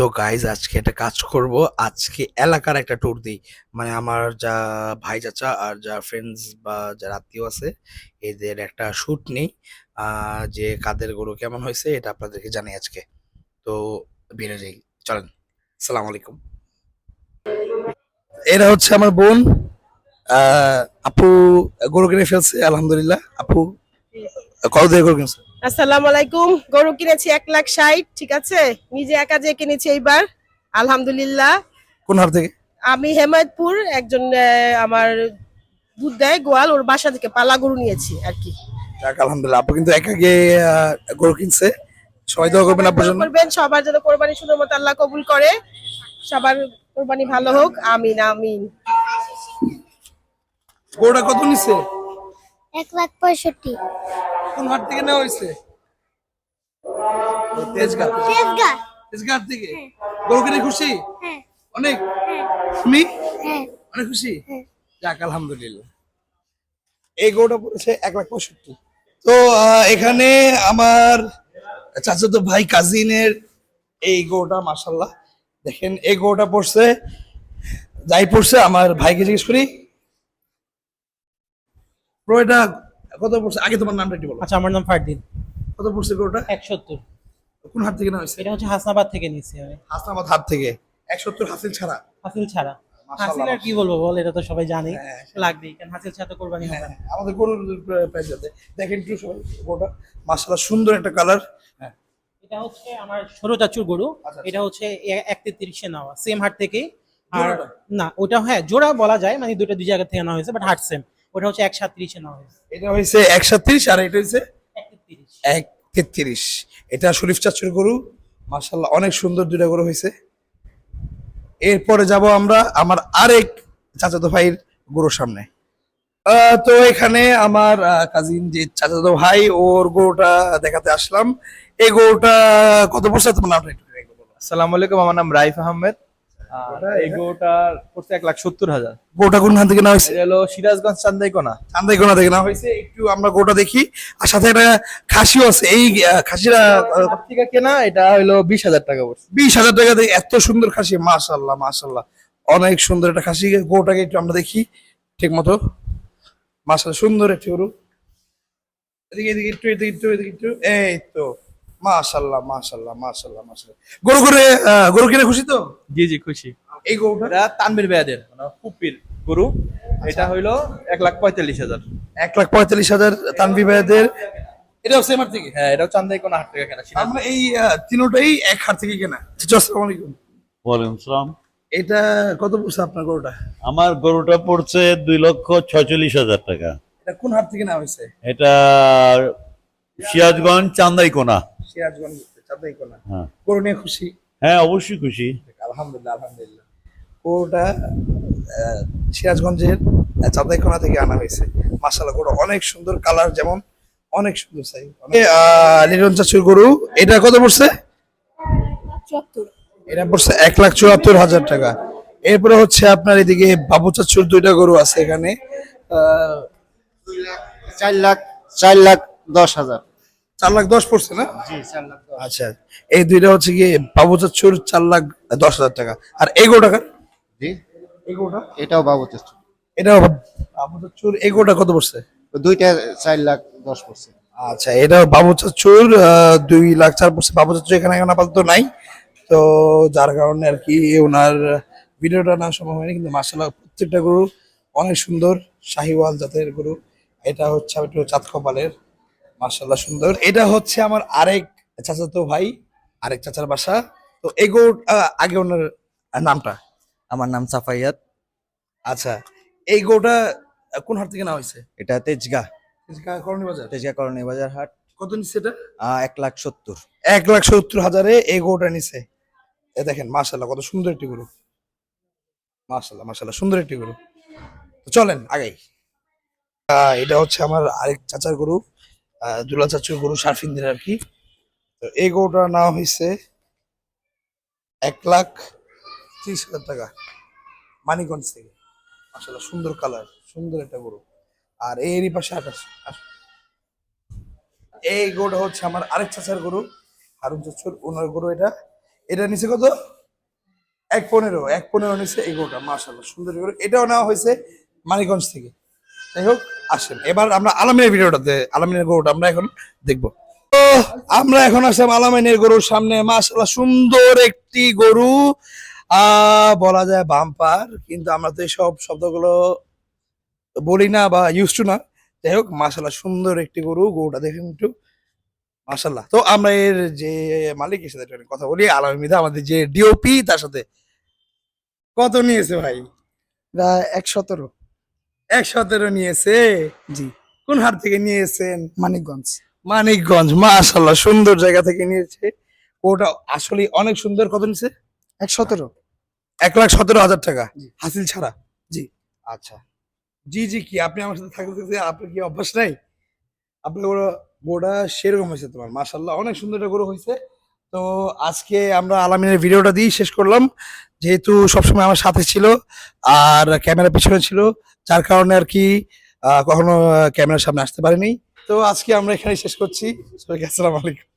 তো গাইজ আজকে একটা কাজ করব। আজকে এলাকার একটা ট্যুর দিই। মানে আমার যা ভাই চাচা আর যা ফ্রেন্ডস বা যারা আত্মীয় আছে, এদের একটা শ্যুট নেই। যে কাদের গরু কেমন হয়েছে, এটা আপনাদেরকে জানাই আজকে। তো বেরো যাই চলেন, সালাম আলাইকুম। এরা হচ্ছে আমার বোন। আপু গরু কিনে ফেলছে, আলহামদুলিল্লাহ। আপু, কত দিয়ে গরু কিনছে? আসসালামু আলাইকুম। গরু কিনেছি এক লাখ ষাট ঠিক আছে? নিজে একা যে কিনেছি এইবার আলহামদুলিল্লাহ। কোন হাট থেকে? আমি হেমায়তপুর একজন আমার দুধ দেয় গোয়াল ওর বাসা থেকে পালা গরু নিয়েছি আর কি। আলহামদুলিল্লাহ। আপু কিন্তু একা গিয়ে আহ, গরু কিনছে। সবাই দোয়া করবেন আপনার জন্য। করবেন সবার যেন কোরবানি সুন্দর মতো আল্লাহ কবুল করে। সবার কোরবানি ভালো হোক। আমিন আমিন। গরুটা কত নিচ্ছে এক লাখ পঁয়ষট্টি। কোন হাট থেকে নেওয়া হয়েছে? তেজগাঁ। তেজগাঁ। থেকে গরু কিনে খুশি? হ্যাঁ। অনেক? তুমি হ্যাঁ। অনেক খুশি? হ্যাঁ। যাক আলহামদুলিল্লাহ। এই গরুটা পড়েছে এক লাখ পঁয়ষট্টি। তো এখানে আমার চাচাতো ভাই কাজিনের এই গরুটা মাসাল্লাহ দেখেন এই গরুটা পড়ছে যাই পড়ছে আমার ভাইকে জিজ্ঞেস করি। এটা কত পড়ছে? আগে তোমার নামটা একটু বলো। আচ্ছা আমার নাম ফারদিন। কত পড়ছে গরুটা? এক সত্তর কোন হাট থেকে হয়েছে এটা হচ্ছে হাসনাবাদ থেকে নিচ্ছি আমি। হাসনাবাদ হাট থেকে। এক সত্তর হাসিল ছাড়া? হাসিল ছাড়া। হাসিল আর কি বলব বল এটা তো সবাই জানে। হ্যাঁ। লাগবেই কারণ হাসিল ছাড়া তো কোরবানি হবে না। আমাদের গরুর প্রাইস আছে। দেখেন একটু সবাই গরুটা। মাসাল্লাহ সুন্দর একটা কালার হ্যাঁ। এটা হচ্ছে আমার ছোট চাচুর গরু। আচ্ছা, এটা হচ্ছে এ- এক তেত্রিশে নেওয়া সেম হাট থেকে। আর না ওটা হ্যাঁ জোড়া বলা যায় মানে দুটো দুই জায়গা থেকে নেওয়া হয়েছে বাট হাট সেম ওটা হচ্ছে এক সাতত্রিশে নেওয়া হয়েছে এটা হয়েছে এক সাতত্রিশ আর এটা হয়েছে এক তেত্রিশ এটা শরীফ চাচুর গরু। মাসাল্লাহ অনেক সুন্দর দুইটা গরু হয়েছে। এরপরে যাব আমরা আমার আরেক চাচাতো ভাইয়ের গরুর সামনে। আহ, তো এখানে আমার কাজিন যে চাচাতো ভাই ওর গরুটা দেখাতে আসলাম। এই গরুটা কত বছর তোমার নামটা একটু আসসালামু আলাইকুম আমার নাম রাইফ আহমেদ। এই পড়ছে এক লাখ সত্তর হাজার। গরুটা কোন খান থেকে না হয়েছে? হলো সিরাজগঞ্জ চান্দাইকোনা। চান্দাইকোনা থেকে না হয়েছে একটু আমরা গরুটা দেখি। আর সাথে একটা খাসিও আছে এই থেকে কেনা এটা হলো বিশ হাজার টাকা পড়ছে। বিশ হাজার টাকা এত সুন্দর খাসি মাশাল্লাহ মাশাল্লাহ অনেক সুন্দর একটা খাসি গোটাকে একটু আমরা দেখি ঠিক মতো। মাশাল্লাহ সুন্দর একটি গরু। এদিকে এদিকে একটু এদিকে একটু এদিকে একটু এই তো। মাশাল্লাহ মাশাল্লাহ মাশাল্লাহ মাশাল্লাহ। গরু করে আহ, গরু কিনে খুশি তো? জি জি খুশি। এই গরুটা? তানবির বেয়াদের মানে কুপির গরু। এটা হইল এক লাখ পঁয়তাল্লিশ হাজার। এক লাখ পঁয়তাল্লিশ হাজার তানভি ভাইদের এটাও সেমার থেকে? হ্যাঁ এটাও চান্দাইকোনা হাট থেকে কেনা আমরা এই তিনোটাই এক হাট থেকে কেনা। আচ্ছা, আসসালামু আলাইকুম। ওয়ালাইকুম সালাম। এটা কত পড়ছে আপনার গরুটা? আমার গরুটা পড়ছে দুই লক্ষ ছয়চল্লিশ হাজার টাকা। এটা কোন হাট থেকে নেওয়া হয়েছে? এটা সিরাজগঞ্জ চান্দাইকোনা। সিরাজগঞ্জ চাঁদাই কোনা হ্যাঁ। গরু নিয়ে খুশি? হ্যাঁ অবশ্যই খুশি। আলহামদুলিল্লাহ আলহামদুলিল্লাহ। গরুটা সিরাজগঞ্জের চাঁদাইকোনা থেকে আনা হয়েছে। মাসালা গরু অনেক সুন্দর কালার যেমন অনেক সুন্দর সাইজ লিটন চাচুর গরু এটা কত পড়ছে? চুয়াত্তর। এটা পড়ছে এক লাখ চুয়াত্তর হাজার টাকা। এরপরে হচ্ছে আপনার এদিকে বাবু চাচুর দুইটা গরু আছে এখানে। আহ, চার লাখ চার লাখ দশ হাজার। চার লাখ দশ পড়ছে না? চার লাখ আচ্ছা এই দুইটা হচ্ছে গিয়ে বাবু চাচুর চার লাখ দশ হাজার টাকা। আর এগো টাকা এগোটা এটাও বাবু চেষ্টা এটা বাবু চাচুর এগোটা কত পড়ছে? দুইটা চার লাখ দশ পার্সেন্ট আচ্ছা এটা বাবু চাচুর আহ, দুই লাখ চার পড়ছে। বাবু চাচু এখানে এখন আপাতত নাই। তো যার কারণে আর কি ওনার ভিডিওটা না সম্ভব হয়নি কিন্তু মাসাল্লাহ প্রত্যেকটা গরু অনেক সুন্দর শাহিওয়াল জাতের গরু। এটা হচ্ছে একটু চাঁদ কপালের। মাসাল্লাহ সুন্দর। এটা হচ্ছে আমার আরেক চাচাতো ভাই আরেক চাচার বাসা। তো এই গরু আগে ওনার নামটা। আমার নাম সাফাইয়াত। আচ্ছা এই গোটা কোন হাট থেকে নেওয়া হয়েছে? এটা তেজগা। তেজগা করণী বাজার? তেজগা করণী বাজার হাট। কত নিচ্ছে এটা? এক লাখ সত্তর। এক লাখ সত্তর হাজারে এই গোটা নিছে। এ দেখেন মাশাল্লাহ কত সুন্দর একটি গরু। মাশাল্লাহ মাশাল্লাহ সুন্দর একটি গরু। তো চলেন আগাই। এটা হচ্ছে আমার আরেক চাচার গরু। দুলা চাচুর গরু সারফিনদের আর কি। তো এই গরুটা নেওয়া হয়েছে এক লাখ ত্রিশ হাজার টাকা মানিকগঞ্জ থেকে। মাশাল্লাহ সুন্দর কালার, সুন্দর একটা গরু। আর এরই পাশে আকাশ। এই গরুটা হচ্ছে আমার আরেক চাচার গরু, হারুন চাচুর ওনার গরু এটা। এটা নিচে কত? এক পনেরো এক পনেরো নিচে এই গরুটা মার্শাল্লাহ সুন্দর গরু। এটাও নেওয়া হয়েছে মানিকগঞ্জ থেকে। যাই হোক, আসেন। এবার আমরা আলামিনের ভিডিওটাতে, আলামিনের গরুটা আমরা এখন দেখব। আমরা এখন আসলাম আলামিনের গরুর সামনে। মাশাল্লাহ সুন্দর একটি গরু। বলা যায় বাম্পার, কিন্তু আমরা তো এইসব শব্দগুলো বলি না বা ইউজ টু না। যাই হোক মাশাল্লাহ সুন্দর একটি গরু। গরুটা দেখেন একটু। মাশাল্লাহ তো আমরা এর যে মালিকের সাথে কথা বলি। আলামিদা আমাদের যে ডিওপি তার সাথে। কত নিয়েছে ভাই? প্রায় এক সতেরো। এক সতেরো নিয়েছে? জি। কোন হাট থেকে নিয়েছেন? মানিকগঞ্জ। মানিকগঞ্জ মাশাল্লাহ সুন্দর জায়গা থেকে নিয়েছে। ওটা আসলে অনেক সুন্দর কত নিছে এক সতেরো। এক লাখ সতেরো হাজার টাকা জি। হাসিল ছাড়া। জি। আচ্ছা। জি জি কি আপনি আমার সাথে থাকতে থাকতে আপনার কি অভ্যাস নাই? আপনার গরু গোড়া সেরকম হয়েছে তোমার মাশাল্লাহ অনেক সুন্দর একটা গরু হয়েছে। তো আজকে আমরা আলামিনের ভিডিওটা দিয়ে শেষ করলাম। যেহেতু সবসময় আমার সাথে ছিল আর ক্যামেরা পিছনে ছিল যার কারণে আর কি কখনো ক্যামেরার সামনে আসতে পারিনি। তো আজকে আমরা এখানে শেষ করছি। সবাইকে আসসালামু আলাইকুম।